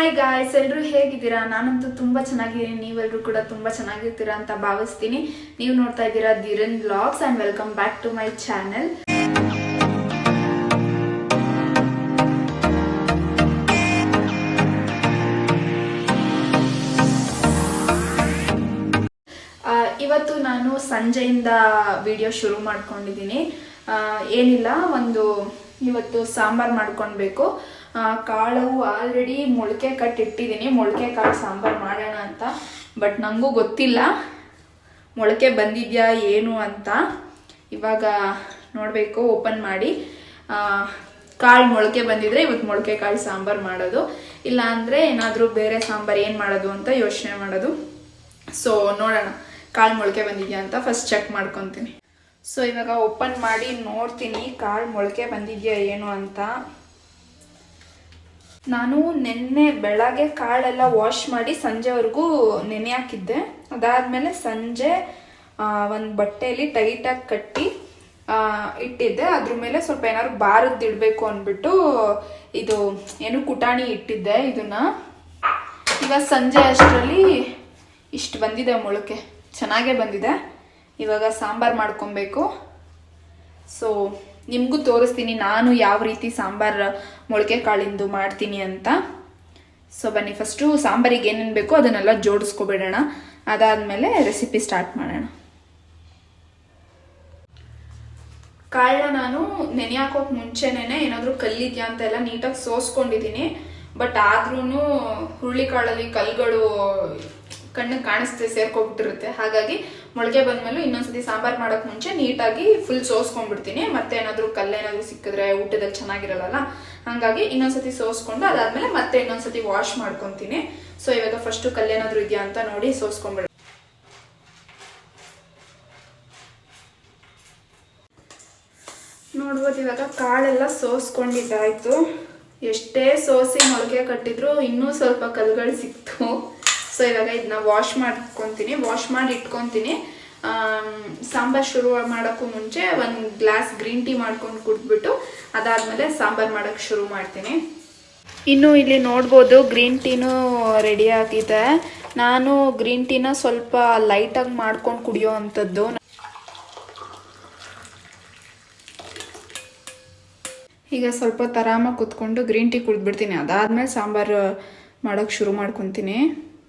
Hi guys ಎಲ್ಲರೂ ಹೇಗಿದ್ದೀರಾ? ನಾನಂತೂ ತುಂಬ ಚೆನ್ನಾಗಿದ್ದೀನಿ. ನೀವೆಲ್ಲರೂ ಕೂಡ ತುಂಬ ಚೆನ್ನಾಗಿರ್ತೀರಾ ಅಂತ ಭಾವಿಸ್ತೀನಿ. ನೀವು ನೋಡ್ತಾ ಇದ್ದೀರಾ Dhiran blogs and welcome back to my channel ಇವತ್ತು ನಾನು ಸಂಜೆಯಿಂದ ವಿಡಿಯೋ ಶುರು ಮಾಡ್ಕೊಂಡಿದ್ದೀನಿ. ಏನಿಲ್ಲ, ಒಂದು ಇವತ್ತು ಸಾಂಬಾರು ಮಾಡ್ಕೊಳ್ಬೇಕು ಕಾಳು ಆಲ್ರೆಡಿ ಮೊಳಕೆ ಕಟ್ಟಿಟ್ಟಿದ್ದೀನಿ ಮೊಳಕೆ ಕಾಳು ಸಾಂಬಾರು ಮಾಡೋಣ ಅಂತ. ಬಟ್ ನನಗೂ ಗೊತ್ತಿಲ್ಲ. ಮೊಳಕೆ ಬಂದಿದೆಯಾ, ಏನು ಅಂತ. ಇವಾಗ ನೋಡಬೇಕು ಓಪನ್ ಮಾಡಿ. ಕಾಳು ಮೊಳಕೆ ಬಂದಿದ್ರೆ ಇವತ್ತು ಮೊಳಕೆ ಕಾಳು ಸಾಂಬಾರು ಮಾಡೋದು. ಇಲ್ಲ ಅಂದರೆ ಏನಾದರೂ ಬೇರೆ ಸಾಂಬಾರು ಏನು ಮಾಡೋದು ಅಂತ ಯೋಚನೆ ಮಾಡೋದು. ಸೊ ನೋಡೋಣ. ಕಾಳು ಮೊಳಕೆ ಬಂದಿದೆಯಾ ಅಂತ ಫಸ್ಟ್ ಚೆಕ್ ಮಾಡ್ಕೊತೀನಿ. ಸೊ ಇವಾಗ ಓಪನ್ ಮಾಡಿ ನೋಡ್ತೀನಿ, ಕಾಳು ಮೊಳಕೆ ಬಂದಿದ್ಯಾ, ಏನು ಅಂತ. ನಾನು ನಿನ್ನೆ ಬೆಳಗ್ಗೆ ಕಾಳೆಲ್ಲ ವಾಶ್ ಮಾಡಿ ಸಂಜೆವರೆಗೂ ನೆನೆ ಹಾಕಿದ್ದೆ. ಅದಾದಮೇಲೆ ಸಂಜೆ ಒಂದು ಬಟ್ಟೆಯಲ್ಲಿ ಟೈಟಾಗಿ ಕಟ್ಟಿ ಇಟ್ಟಿದ್ದೆ. ಅದ್ರ ಮೇಲೆ ಸ್ವಲ್ಪ ಏನಾದ್ರು ಬಾರದಿಡಬೇಕು ಅಂದ್ಬಿಟ್ಟು ಇದು, ಏನು ಕುಟಾಣಿ ಇಟ್ಟಿದ್ದೆ ಇದನ್ನ. ಇವಾಗ ಸಂಜೆ ಅಷ್ಟರಲ್ಲಿ ಇಷ್ಟು ಬಂದಿದೆ ಮೊಳಕೆ. ಚೆನ್ನಾಗೇ ಬಂದಿದೆ. ಇವಾಗ ಸಾಂಬಾರು ಮಾಡ್ಕೊಬೇಕು. ಸೊ ನಿಮಗೂ ತೋರಿಸ್ತೀನಿ, ನಾನು ಯಾವ ರೀತಿ ಸಾಂಬಾರು ಮೊಳಕೆ ಕಾಳಿಂದು ಮಾಡ್ತೀನಿ ಅಂತ. ಸೊ ಬನ್ನಿ ಫಸ್ಟು ಸಾಂಬಾರಿಗೆ ಏನೇನು ಬೇಕೋ ಅದನ್ನೆಲ್ಲ ಜೋಡಿಸ್ಕೊಬಿಡೋಣ. ಅದಾದಮೇಲೆ ರೆಸಿಪಿ ಸ್ಟಾರ್ಟ್ ಮಾಡೋಣ. ಕಾಳನ್ನ ನಾನು ನೆನೆ ಹಾಕೋಕೆ ಮುಂಚೆನೇ ಏನಾದರೂ ಕಲ್ಲಿದ್ಯಾ ಅಂತ ಎಲ್ಲ ನೀಟಾಗಿ ಸೋಸ್ಕೊಂಡಿದ್ದೀನಿ ಬಟ್ ಆದ್ರೂ ಹುರುಳಿ ಕಾಳಲ್ಲಿ ಕಲ್ಗಳು ಕಣ್ಣಿಗೆ ಕಾಣಿಸ್ತೇ, ಸೇರ್ಕೊಬಿಟ್ಟಿರುತ್ತೆ. ಹಾಗಾಗಿ ಮೊಳಕೆ ಬಂದ್ಮೇಲೆ ಇನ್ನೊಂದ್ಸತಿ ಸಾಂಬಾರ್ ಮಾಡಕ್ ಮುಂಚೆ ನೀಟಾಗಿ ಫುಲ್ ಸೋಸ್ಕೊಂಡ್ಬಿಡ್ತೀನಿ. ಮತ್ತೆ ಏನಾದರೂ ಕಲ್ಲೇನಾದ್ರೂ ಸಿಕ್ಕಿದ್ರೆ ಊಟದಲ್ಲಿ ಚೆನ್ನಾಗಿರಲ್ಲ, ಹಂಗಾಗಿ ಇನ್ನೊಂದ್ಸತಿ ಸೋಸ್ಕೊಂಡು ಅದಾದ್ಮೇಲೆ ಮತ್ತೆ ಇನ್ನೊಂದ್ಸತಿ ವಾಶ್ ಮಾಡ್ಕೊತೀನಿ. ಸೊ ಇವಾಗ ಫಸ್ಟ್ ಕಲ್ಲೇನಾದ್ರೂ ಇದೆಯಾ ಅಂತ ನೋಡಿ ಸೋಸ್ಕೊಂಡ್ಬಿಡ. ನೋಡ್ಬೋದು ಇವಾಗ ಕಾಳೆಲ್ಲ ಸೋಸ್ಕೊಂಡಿದ್ದಾಯ್ತು. ಎಷ್ಟೇ ಸೋಸಿ ಮೊಳಕೆ ಕಟ್ಟಿದ್ರು ಇನ್ನೂ ಸ್ವಲ್ಪ ಕಲ್ಗಳು ಸಿಕ್ತು. ಸೊ, ಇವಾಗ ಇದನ್ನ ವಾಶ್ ಮಾಡ್ಕೊತೀನಿ. ವಾಶ್ ಮಾಡಿ ಇಟ್ಕೊತೀನಿ. ಸಾಂಬಾರ್ ಶುರು ಮಾಡೋಕ್ಕೂ ಮುಂಚೆ ಒಂದು ಗ್ಲಾಸ್ ಗ್ರೀನ್ ಟೀ ಮಾಡ್ಕೊಂಡು ಕುಡಿದ್ಬಿಟ್ಟು ಅದಾದಮೇಲೆ ಸಾಂಬಾರ್ ಮಾಡೋಕ್ಕೆ ಶುರು ಮಾಡ್ತೀನಿ. ಇನ್ನು ಇಲ್ಲಿ ನೋಡ್ಬೋದು ಗ್ರೀನ್ ಟೀನು ರೆಡಿ ಆಗಿದೆ ನಾನು ಗ್ರೀನ್ ಟೀನ ಸ್ವಲ್ಪ ಲೈಟಾಗಿ ಮಾಡ್ಕೊಂಡು ಕುಡಿಯೋ ಅಂಥದ್ದು. ಈಗ ಸ್ವಲ್ಪ ತರಾಮ ಕುತ್ಕೊಂಡು ಗ್ರೀನ್ ಟೀ ಕುಡಿದ್ಬಿಡ್ತೀನಿ. ಅದಾದಮೇಲೆ ಸಾಂಬಾರು ಮಾಡೋಕ್ಕೆ ಶುರು ಮಾಡ್ಕೊತೀನಿ.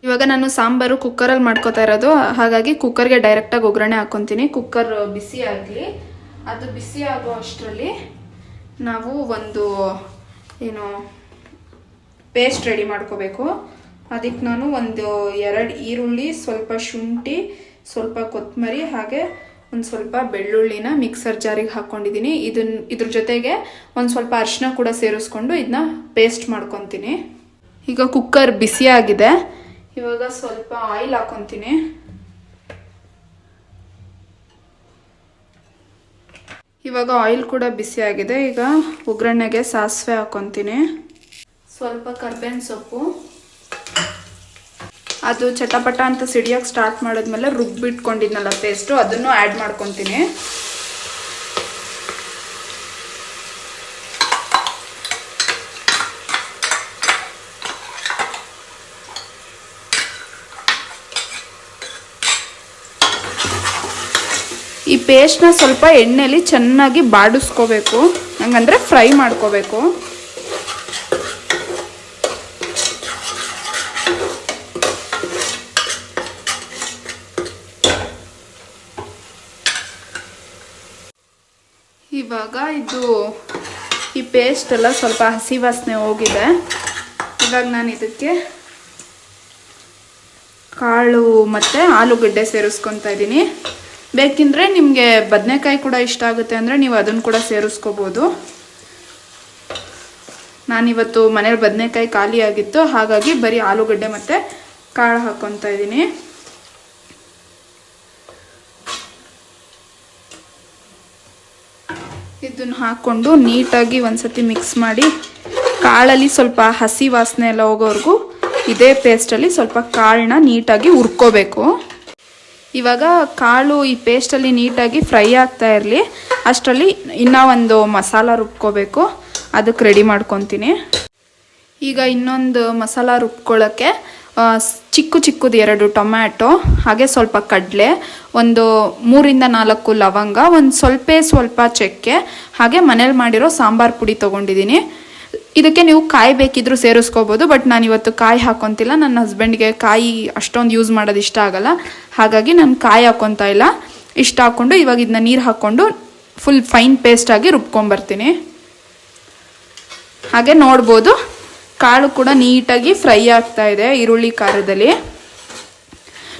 ಇವಾಗ ನಾನು ಸಾಂಬಾರು ಕುಕ್ಕರಲ್ಲಿ ಮಾಡ್ಕೋತಾ ಇರೋದು. ಹಾಗಾಗಿ ಕುಕ್ಕರ್ಗೆ ಡೈರೆಕ್ಟಾಗಿ ಒಗ್ಗರಣೆ ಹಾಕ್ಕೊತೀನಿ ಕುಕ್ಕರ್ ಬಿಸಿ ಆಗಲಿ, ಅದು ಬಿಸಿ ಆಗೋ ಅಷ್ಟರಲ್ಲಿ ನಾವು ಒಂದು, ಏನು ಪೇಸ್ಟ್ ರೆಡಿ ಮಾಡ್ಕೋಬೇಕು. ಅದಕ್ಕೆ ನಾನು ಒಂದು ಎರಡು ಈರುಳ್ಳಿ, ಸ್ವಲ್ಪ ಶುಂಠಿ, ಸ್ವಲ್ಪ ಕೊತ್ತಂಬರಿ, ಹಾಗೆ ಒಂದು ಸ್ವಲ್ಪ ಬೆಳ್ಳುಳ್ಳಿನ ಮಿಕ್ಸರ್ ಜಾರಿಗೆ ಹಾಕ್ಕೊಂಡಿದ್ದೀನಿ ಇದನ್ನ ಇದ್ರ ಜೊತೆಗೆ ಒಂದು ಸ್ವಲ್ಪ ಅರಿಶಿನ ಕೂಡ ಸೇರಿಸ್ಕೊಂಡು ಇದನ್ನ ಪೇಸ್ಟ್ ಮಾಡ್ಕೊತೀನಿ. ಈಗ ಕುಕ್ಕರ್ ಬಿಸಿಯಾಗಿದೆ ಇವಾಗ ಸ್ವಲ್ಪ ಆಯಿಲ್ ಹಾಕೊತೀನಿ. ಇವಾಗ ಆಯಿಲ್ ಕೂಡ ಬಿಸಿ ಆಗಿದೆ. ಈಗ ಒಗ್ಗರಣೆಗೆ ಸಾಸಿವೆ ಹಾಕೊತೀನಿ. ಸ್ವಲ್ಪ ಕರ್ಬೇವಿನ ಸೊಪ್ಪು. ಅದು ಚಟಪಟ ಅಂತ ಸಿಡಿಯೋಕೆ ಸ್ಟಾರ್ಟ್ ಮಾಡಿದ್ಮೇಲೆ ರುಬ್ಬಿಟ್ಕೊಂಡಿದ್ನಲ್ಲ ಪೇಸ್ಟು ಅದನ್ನು ಆ್ಯಡ್ ಮಾಡ್ಕೊತೀನಿ. ಈ ಪೇಸ್ಟ್ನ ಸ್ವಲ್ಪ ಎಣ್ಣೆಲಿ ಚೆನ್ನಾಗಿ ಬಾಡಿಸ್ಕೋಬೇಕು. ಹಂಗಂದ್ರೆ ಫ್ರೈ ಮಾಡ್ಕೋಬೇಕು. ಇವಾಗ ಇದು ಈ ಪೇಸ್ಟ್ ಎಲ್ಲ ಸ್ವಲ್ಪ ಹಸಿ ವಾಸನೆ ಹೋಗಿದೆ. ಇವಾಗ ನಾನು ಇದಕ್ಕೆ ಕಾಳು ಮತ್ತು ಆಲೂಗಡ್ಡೆ ಸೇರಿಸ್ಕೊತಾ ಇದ್ದೀನಿ ಬೇಕಿದ್ರೆ ನಿಮಗೆ ಬದನೆಕಾಯಿ ಕೂಡ ಇಷ್ಟ ಆಗುತ್ತೆ ಅಂದರೆ ನೀವು ಅದನ್ನು ಕೂಡ ಸೇರಿಸ್ಕೋಬೋದು. ನಾನಿವತ್ತು ಮನೇಲಿ ಬದನೆಕಾಯಿ ಖಾಲಿ ಆಗಿತ್ತು, ಹಾಗಾಗಿ ಬರೀ ಆಲೂಗಡ್ಡೆ ಮತ್ತು ಕಾಳು ಹಾಕ್ಕೊತಾ ಇದ್ದೀನಿ. ಇದನ್ನು ಹಾಕ್ಕೊಂಡು ನೀಟಾಗಿ ಒಂದ್ಸತಿ ಮಿಕ್ಸ್ ಮಾಡಿ, ಕಾಳಲ್ಲಿ ಸ್ವಲ್ಪ ಹಸಿ ವಾಸನೆ ಎಲ್ಲ ಹೋಗೋವರೆಗೂ ಇದೇ ಪೇಸ್ಟಲ್ಲಿ ಸ್ವಲ್ಪ ಕಾಳನ್ನ ನೀಟಾಗಿ ಹುರ್ಕೋಬೇಕು. ಇವಾಗ ಕಾಳು ಈ ಪೇಸ್ಟಲ್ಲಿ ನೀಟಾಗಿ ಫ್ರೈ ಆಗ್ತಾ ಇರಲಿ. ಅಷ್ಟರಲ್ಲಿ ಇನ್ನೂ ಒಂದು ಮಸಾಲ ರುಬ್ಕೋಬೇಕು. ಅದಕ್ಕೆ ರೆಡಿ ಮಾಡ್ಕೊತೀನಿ. ಈಗ ಇನ್ನೊಂದು ಮಸಾಲ ರುಬ್ಕೊಳ್ಳೋಕ್ಕೆ ಚಿಕ್ಕ ಚಿಕ್ಕದು ಎರಡು ಟೊಮ್ಯಾಟೊ, ಹಾಗೆ ಸ್ವಲ್ಪ ಕಡಲೆ, ಒಂದು ಮೂರಿಂದ ನಾಲ್ಕು ಲವಂಗ, ಒಂದು ಸ್ವಲ್ಪ ಸ್ವಲ್ಪ ಚಕ್ಕೆ, ಹಾಗೆ ಮನೇಲಿ ಮಾಡಿರೋ ಸಾಂಬಾರ್ ಪುಡಿ ತೊಗೊಂಡಿದ್ದೀನಿ ಇದಕ್ಕೆ ನೀವು ಕಾಯಿ ಬೇಕಿದ್ರು ಸೇರಿಸ್ಕೋಬೋದು ಬಟ್ ನಾನು ಇವತ್ತು ಕಾಯಿ ಹಾಕೊತಿಲ್ಲ. ನನ್ನ ಹಸ್ಬೆಂಡ್ಗೆ ಕಾಯಿ ಅಷ್ಟೊಂದು ಯೂಸ್ ಮಾಡೋದು ಇಷ್ಟ ಆಗಲ್ಲ. ಹಾಗಾಗಿ ನಾನು ಕಾಯಿ ಹಾಕೊತಾ ಇಲ್ಲ. ಇಷ್ಟ ಹಾಕ್ಕೊಂಡು ಇವಾಗ ಇದನ್ನ ನೀರು ಹಾಕ್ಕೊಂಡು ಫುಲ್ ಫೈನ್ ಪೇಸ್ಟಾಗಿ ರುಬ್ಕೊಂಬರ್ತೀನಿ. ಹಾಗೆ ನೋಡ್ಬೋದು. ಕಾಳು ಕೂಡ ನೀಟಾಗಿ ಫ್ರೈ ಆಗ್ತಾ ಇದೆ ಈರುಳ್ಳಿ ಖಾರದಲ್ಲಿ.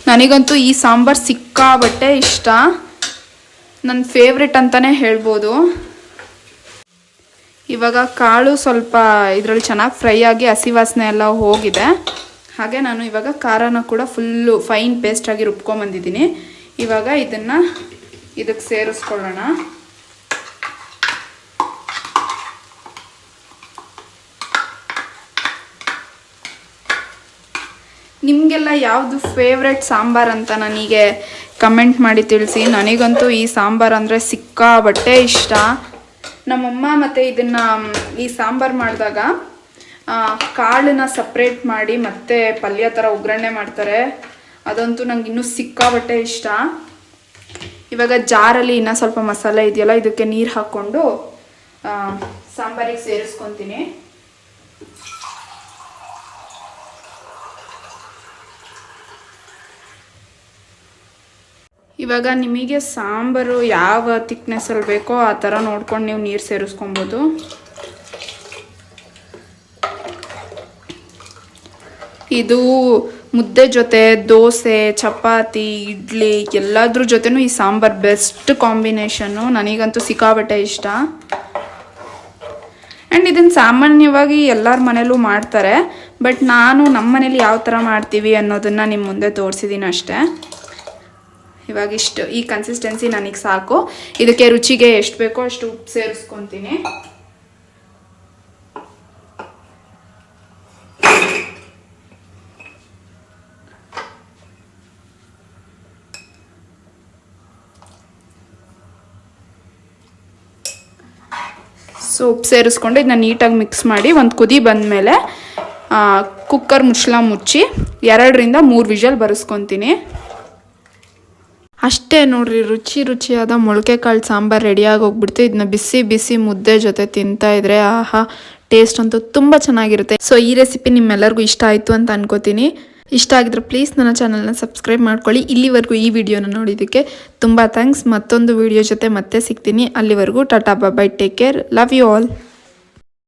ನನಗಂತೂ ಈ ಸಾಂಬಾರ್ ಸಿಕ್ಕಾಬಟ್ಟೆ ಇಷ್ಟ. ನನ್ನ ಫೇವ್ರೆಟ್ ಅಂತಲೇ ಹೇಳ್ಬೋದು. ಇವಾಗ ಕಾಳು ಸ್ವಲ್ಪ ಇದರಲ್ಲಿ ಚೆನ್ನಾಗಿ ಫ್ರೈ ಆಗಿ ಹಸಿ ವಾಸನೆ ಎಲ್ಲ ಹೋಗಿದೆ. ಹಾಗೆ ನಾನು ಇವಾಗ ಖಾರನ ಕೂಡ ಫುಲ್ಲು ಫೈನ್ ಪೇಸ್ಟಾಗಿ ರುಬ್ಕೊಂಬಂದಿದ್ದೀನಿ. ಇವಾಗ ಇದನ್ನು ಇದಕ್ಕೆ ಸೇರಿಸ್ಕೊಳ್ಳೋಣ. ನಿಮಗೆಲ್ಲ ಯಾವುದು ಫೇವ್ರೆಟ್ ಸಾಂಬಾರ್ ಅಂತ ನನಗೆ ಕಮೆಂಟ್ ಮಾಡಿ ತಿಳಿಸಿ. ನನಗಂತೂ ಈ ಸಾಂಬಾರ್ ಅಂದರೆ ಸಿಕ್ಕಾಬಟ್ಟೆ ಇಷ್ಟ. ನಮ್ಮಮ್ಮ ಮತ್ತು ಇದನ್ನು ಈ ಸಾಂಬಾರು ಮಾಡಿದಾಗ ಕಾಳನ್ನ ಸಪ್ರೇಟ್ ಮಾಡಿ ಮತ್ತೆ ಪಲ್ಯ ಥರ ಒಗ್ಗರಣೆ ಮಾಡ್ತಾರೆ. ಅದಂತೂ ನಂಗೆ ಇನ್ನೂ ಸಿಕ್ಕಾಬಟ್ಟೆ ಇಷ್ಟ. ಇವಾಗ ಜಾರಲ್ಲಿ ಇನ್ನೂ ಸ್ವಲ್ಪ ಮಸಾಲೆ ಇದೆಯಲ್ಲ, ಇದಕ್ಕೆ ನೀರು ಹಾಕ್ಕೊಂಡು ಸಾಂಬಾರಿಗೆ ಸೇರಿಸ್ಕೊತೀನಿ. ಇವಾಗ ನಿಮಗೆ ಸಾಂಬಾರು ಯಾವ ತಿಕ್ನೆಸ್ಸಲ್ಲಿ ಬೇಕೋ ಆ ಥರ ನೋಡ್ಕೊಂಡು ನೀವು ನೀರು ಸೇರಿಸ್ಕೊಬೋದು. ಇದು ಮುದ್ದೆ ಜೊತೆ, ದೋಸೆ, ಚಪಾತಿ, ಇಡ್ಲಿ, ಎಲ್ಲದ್ರ ಜೊತೆನೂ ಈ ಸಾಂಬಾರು ಬೆಸ್ಟ್ ಕಾಂಬಿನೇಷನ್ನು. ನನಗಂತೂ ಸಿಕ್ಕಾಬಟ್ಟೆ ಇಷ್ಟ. ಆ್ಯಂಡ್ ಇದನ್ನು ಸಾಮಾನ್ಯವಾಗಿ ಎಲ್ಲರ ಮನೇಲೂ ಮಾಡ್ತಾರೆ. ಬಟ್ ನಾನು ನಮ್ಮ ಮನೇಲಿ ಯಾವ ಥರ ಮಾಡ್ತೀವಿ ಅನ್ನೋದನ್ನು ನಿಮ್ಮ ಮುಂದೆ ತೋರಿಸಿದ್ದೀನಿ ಅಷ್ಟೇ. ಇವಾಗ ಇಷ್ಟು, ಈ ಕನ್ಸಿಸ್ಟೆನ್ಸಿ ನನಗೆ ಸಾಕು. ಇದಕ್ಕೆ ರುಚಿಗೆ ಎಷ್ಟು ಬೇಕೋ ಅಷ್ಟು ಉಪ್ಪು ಸೇರಿಸ್ಕೊತೀನಿ. ಸೊ, ಉಪ್ಪು ಸೇರಿಸ್ಕೊಂಡು ಇದನ್ನ ನೀಟಾಗಿ ಮಿಕ್ಸ್ ಮಾಡಿ, ಒಂದು ಕುದಿ ಬಂದಮೇಲೆ ಕುಕ್ಕರ್ ಮುಚ್ಚಳ ಮುಚ್ಚಿ, ಎರಡರಿಂದ ಮೂರು ವಿಷಲ್ ಬರೆಸ್ಕೊತೀನಿ. ಅಷ್ಟೇ ನೋಡ್ರಿ, ರುಚಿ ರುಚಿಯಾದ ಮೊಳಕೆ ಕಾಳು ಸಾಂಬಾರು ರೆಡಿಯಾಗಿ ಹೋಗ್ಬಿಡ್ತು. ಇದನ್ನ ಬಿಸಿ ಬಿಸಿ ಮುದ್ದೆ ಜೊತೆ ತಿಂತಾ ಇದ್ರೆ ಆಹಾ ಟೇಸ್ಟ್ ಅಂತೂ ತುಂಬ ಚೆನ್ನಾಗಿರುತ್ತೆ. ಸೊ ಈ ರೆಸಿಪಿ ನಿಮ್ಮೆಲ್ಲರಿಗೂ ಇಷ್ಟ ಆಯಿತು ಅಂತ ಅನ್ಕೋತೀನಿ. ಇಷ್ಟ ಆಗಿದ್ರೆ ಪ್ಲೀಸ್ ನನ್ನ ಚಾನಲ್ನ ಸಬ್ಸ್ಕ್ರೈಬ್ ಮಾಡ್ಕೊಳ್ಳಿ. ಇಲ್ಲಿವರೆಗೂ ಈ ವಿಡಿಯೋನ ನೋಡಿದ್ದಕ್ಕೆ ತುಂಬ ಥ್ಯಾಂಕ್ಸ್ ಮತ್ತೊಂದು ವಿಡಿಯೋ ಜೊತೆ ಮತ್ತೆ ಸಿಗ್ತೀನಿ. ಅಲ್ಲಿವರೆಗೂ tata bye bye take care love you all